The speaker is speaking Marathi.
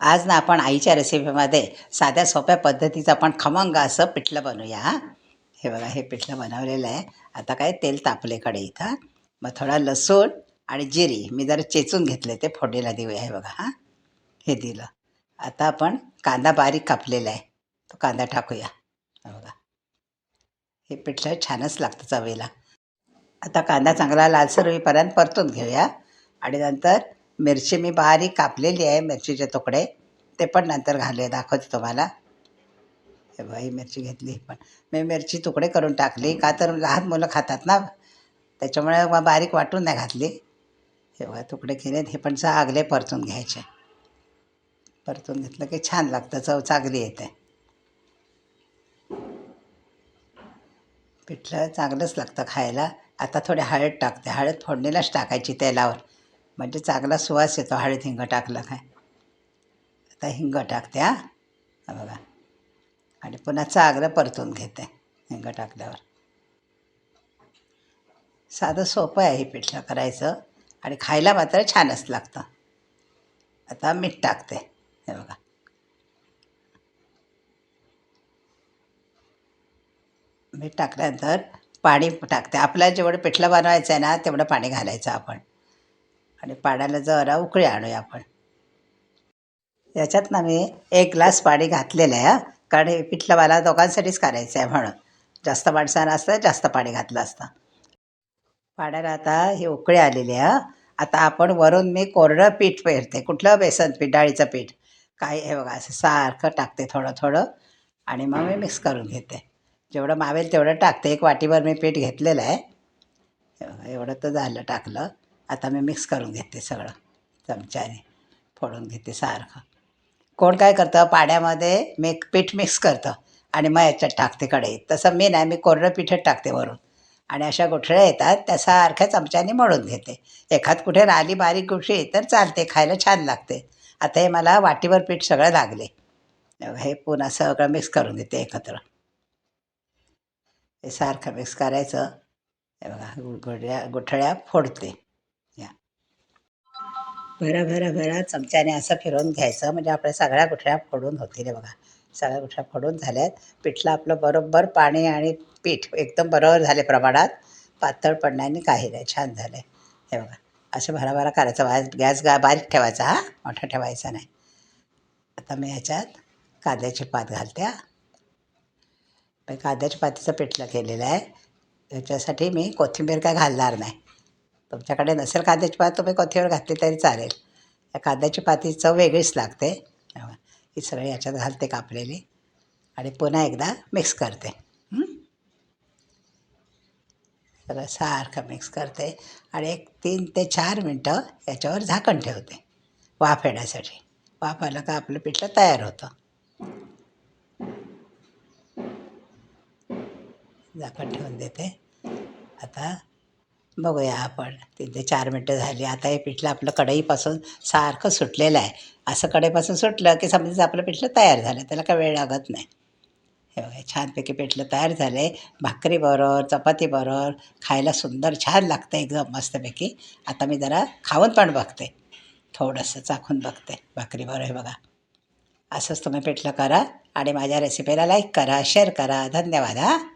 आज ना आपण आईच्या रेसिपीमध्ये साध्या सोप्या पद्धतीचं आपण खमंग असं पिठलं बनवूया हां. हे बघा हे पिठलं बनवलेलं आहे. आता काय तेल तापलेकडे इथं. मग थोडा लसूण आणि जिरी मी जरा चेचून घेतले ते फोडीला देऊया हे बघा हां. हे दिलं. आता आपण कांदा बारीक कापलेला आहे तो कांदा टाकूया. बघा. हे पिठलं छानच लागतं चवीला. आता कांदा चांगला लालसर होईपर्यंत परतून घेऊया. आणि नंतर मिरची मी बारीक कापलेली आहे मिरचीचे तुकडे. ते पण नंतर घालूया दाखवते तुम्हाला. हे ही मिरची घेतली पण. मी मिरची तुकडे करून टाकली का तर लहान मुलं खातात ना. त्याच्यामुळे मग बारीक वाटून नाही घातली. हे बघा तुकडे केलेत हे पण चांगले परतून घ्यायचे. परतून घेतलं की छान लागतं चव चांगली येते. पिठलं चांगलंच लागतं खायला. आता थोडी हळद टाकते. हळद फोडणीलाच टाकायची तेलावर. म्हणजे चांगला सुवास येतो हळद हिंग टाकलं काय? आता हिंग टाकते हा? बघा. आणि पुन्हा चांगलं परतून घेते हिंग टाकल्यावर. साधं सोपं आहे हे पिठलं करायचं आणि खायला मात्र छानच लागतं. आता मीठ टाकते हे बघा. मीठ टाकल्यानंतर पाणी टाकते. आपल्याला जेवढं पिठलं बनवायचं आहे ना तेवढं पाणी घालायचं आपण. आणि पाण्याला जरा उकळी आणूया आपण. याच्यात ना मी एक ग्लास पाणी घातलेलं आहे कारण हे पिठलं मला दोघांसाठीच करायचं आहे म्हणून. जास्त माणसांना असतं जास्त पाणी घातलं असतं. पाण्याला आता ही उकळी आलेली आहे. आता आपण वरून मी कोरडं पीठ पेरते कुठलं? बेसन पीठ डाळीचं पीठ. काय हे बघा असं सारखं टाकते थोडं थोडं आणि मग मी मिक्स करून घेते. जेवढं मावेल तेवढं टाकते. एक वाटीभर मी पीठ घेतलेलं आहे. एवढं तर झालं टाकलं. आता मी मिक्स करून घेते सगळं. चमच्याने फोडून घेते सारखं. कोण काय करतं? पाण्यामध्ये मी पीठ मिक्स करतं आणि मग याच्यात टाकते कढईत. तसं मी नाही मी कोरडं पीठच टाकते वरून. आणि अशा गुठळ्या येतात त्या सारख्या चमच्याने मळून घेते. एखाद कुठे राहिली बारीक गुठळी तर चालते खायला छान लागते. आता हे मला वाटीवर पीठ सगळं लागले. हे पुन्हा सगळं मिक्स करून घेते एकत्र. हे सारखं मिक्स करायचं. हे बघा गुठळ्या गुठळ्या फोडते. भरा भरा भरा चमच्याने असं फिरवून घ्यायचं. म्हणजे आपल्या सगळ्या गुठळ्या फोडून होतील बघा. सगळ्या गुठळ्या फोडून झाल्यात. पिठलं आपलं बरोबर पाणी आणि पीठ एकदम बरोबर झाले प्रमाणात. पातळ पडण्याने काही नाही. छान झालं हे बघा. असं भराभरा करायचं. वा गॅस गा बारीक ठेवायचा हा. मोठा ठेवायचा नाही. आता मी ह्याच्यात कांद्याची पात घालते हा मी कांद्याच्या पातीचं पिठलं केलेलं आहे. त्याच्यासाठी मी कोथिंबीर काय घालणार नाही. तुमच्याकडे नसेल कांद्याची पात तुम्ही कोथिंबीर घातली तरी चालेल. या कांद्याची पाती चव वेगळीच लागते. ही सगळी याच्यात घालते कापलेली. आणि पुन्हा एकदा मिक्स करते. सगळं सारखं मिक्स करते. आणि एक तीन ते चार मिनटं याच्यावर झाकण ठेवते. वाफ येण्यासाठी. वाफ आलं का आपलं पिठलं तयार होतं. झाकण ठेवून देते. आता बघूया आपण. तीन ते चार मिनटं झाली. आता हे पिठलं आपलं कढईपासून सारखं सुटलेलं आहे. असं कढईपासून सुटलं की समजायचं आपलं पिठलं तयार झालं. त्याला काय वेळ लागत नाही. हे बघा छानपैकी पिठलं तयार झालं. आहे भाकरीबरोबर चपातीबरोबर खायला सुंदर छान लागतं एकदम मस्तपैकी. आता मी जरा खाऊन पण बघते. थोडंसं चाखून बघते. भाकरीबरोबर हे बघा. असंच तुम्ही पिठलं करा आणि माझ्या रेसिपीला लाईक करा शेअर करा. धन्यवाद हां.